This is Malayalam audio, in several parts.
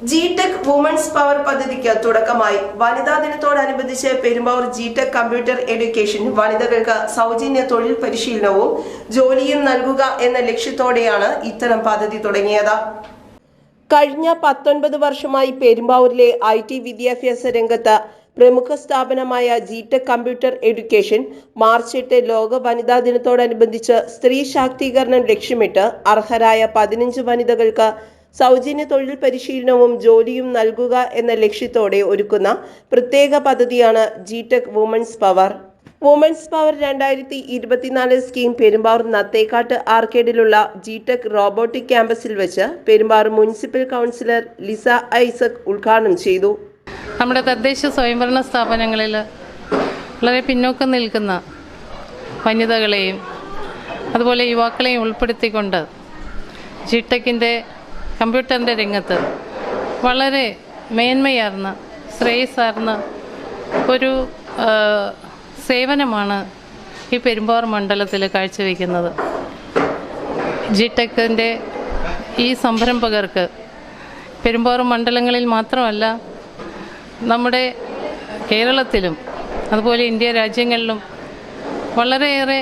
ജി ടെക് വുമൺസ് പവർ പദ്ധതിക്ക് തുടക്കമായി വനിതാ ദിനത്തോടനുബന്ധിച്ച് Perumbavoor G tech computer education വനിതകൾക്ക് സൗജന്യ തൊഴിൽ പരിശീലനവും ജോലിയും നൽകുക എന്ന ലക്ഷ്യത്തോടെയാണ് ഇത്തരം പദ്ധതി തുടങ്ങിയത്. കഴിഞ്ഞ പത്തൊൻപത് വർഷമായി പെരുമ്പാവൂരിലെ ഐ ടി വിദ്യാഭ്യാസ രംഗത്ത് പ്രമുഖ സ്ഥാപനമായ ജിടെക് കമ്പ്യൂട്ടർ എഡ്യൂക്കേഷൻ മാർച്ച് എട്ട് ലോക വനിതാ ദിനത്തോടനുബന്ധിച്ച് സ്ത്രീ ശാക്തീകരണം ലക്ഷ്യമിട്ട് അർഹരായ പതിനഞ്ച് വനിതകൾക്ക് സൗജന്യ തൊഴിൽ പരിശീലനവും ജോലിയും നൽകുക എന്ന ലക്ഷ്യത്തോടെ ഒരുക്കുന്ന പ്രത്യേക പദ്ധതിയാണ് G tech women's power women's power രണ്ടായിരത്തി ഇരുപത്തിനാല് സ്കീം പെരുമ്പാവൂർ നത്തേക്കാട്ട് ആർക്കേഡിലുള്ള ജിടെക് റോബോട്ടിക് ക്യാമ്പസിൽ വെച്ച് Perumbavoor municipal councillor Lisa Isaac ഉദ്ഘാടനം ചെയ്തു. നമ്മുടെ തദ്ദേശ സ്വയംഭരണ സ്ഥാപനങ്ങളിൽ വളരെ പിന്നോക്കം നിൽക്കുന്ന വനിതകളെയും അതുപോലെ യുവാക്കളെയും ഉൾപ്പെടുത്തിക്കൊണ്ട് ജിടെക്കിന്റെ കമ്പ്യൂട്ടറിന്റെ രംഗത്ത് വളരെ മേന്മയാർന്ന ശ്രേയസാർന്ന ഒരു സേവനമാണ് ഈ പെരുമ്പാവൂർ മണ്ഡലത്തിൽ കാഴ്ചവെക്കുന്നത്. ജി ടെക്കിന്റെ ഈ സംരംഭകർക്ക് പെരുമ്പാവൂർ മണ്ഡലങ്ങളിൽ മാത്രമല്ല നമ്മുടെ കേരളത്തിലും അതുപോലെ ഇന്ത്യ രാജ്യങ്ങളിലും വളരെയേറെ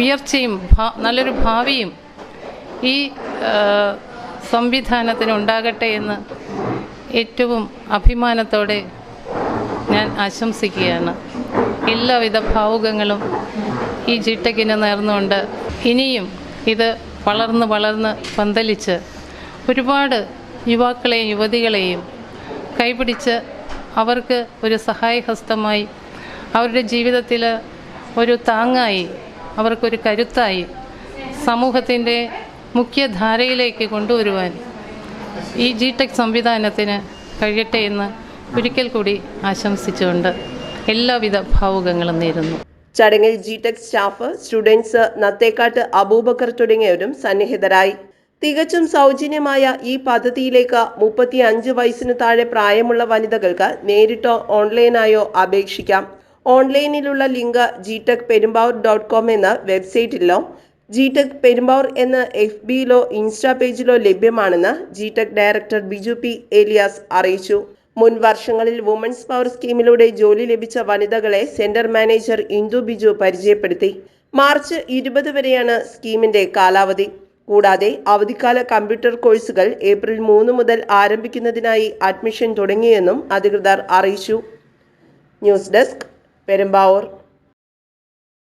ഉയർച്ചയും നല്ലൊരു ഭാവിയും ഈ സംവിധാനത്തിന് ഉണ്ടാകട്ടെ എന്ന് ഏറ്റവും അഭിമാനത്തോടെ ഞാൻ ആശംസിക്കുകയാണ്. എല്ലാവിധ ഭാവുകങ്ങളും ഈ ജിട്ടക്കിന് നേർന്നുകൊണ്ട് ഇനിയും ഇത് വളർന്ന് വളർന്ന് പന്തലിച്ച് ഒരുപാട് യുവാക്കളെയും യുവതികളെയും കൈപിടിച്ച് അവർക്ക് ഒരു സഹായഹസ്തമായി അവരുടെ ജീവിതത്തിൽ ഒരു താങ്ങായി അവർക്കൊരു കരുത്തായി സമൂഹത്തിന്റെ മുഖ്യധാരയിലേക്ക് കൊണ്ടുവരുവാൻ ഈ ജി ടെക് സംവിധാനത്തിന് കഴിയട്ടെ എന്ന് ഒരിക്കൽ കൂടി ആശംസിച്ചുകൊണ്ട് എല്ലാവിധ ഭാവുകങ്ങളും നേരുന്നു. ചടങ്ങിൽ G tech staff students Nathekkattu Abubakar തുടങ്ങിയവരും സന്നിഹിതരായി. തികച്ചും സൗജന്യമായ ഈ പദ്ധതിയിലേക്ക് മുപ്പത്തി അഞ്ച് വയസ്സിന് താഴെ പ്രായമുള്ള വനിതകൾക്ക് നേരിട്ടോ ഓൺലൈനായോ അപേക്ഷിക്കാം. ഓൺലൈനിലുള്ള link G tech Perumbavoor dot com എന്ന വെബ്സൈറ്റിലോ ജിടെക് പെരുമ്പാവൂർ എന്ന എഫ് ബിയിലോ ഇൻസ്റ്റാ പേജിലോ ലഭ്യമാണെന്ന് G tech director Biju P Elias അറിയിച്ചു. മുൻ വർഷങ്ങളിൽ വുമൻസ് പവർ സ്കീമിലൂടെ ജോലി ലഭിച്ച വനിതകളെ സെന്റർ മാനേജർ ഇന്ദു ബിജു പരിചയപ്പെടുത്തി. മാർച്ച് ഇരുപത് വരെയാണ് സ്കീമിന്റെ കാലാവധി. കൂടാതെ അവധിക്കാല കമ്പ്യൂട്ടർ കോഴ്സുകൾ ഏപ്രിൽ മൂന്ന് മുതൽ ആരംഭിക്കുന്നതിനായി അഡ്മിഷൻ തുടങ്ങിയെന്നും അധികൃതർ അറിയിച്ചു. News desk Perumbavoor.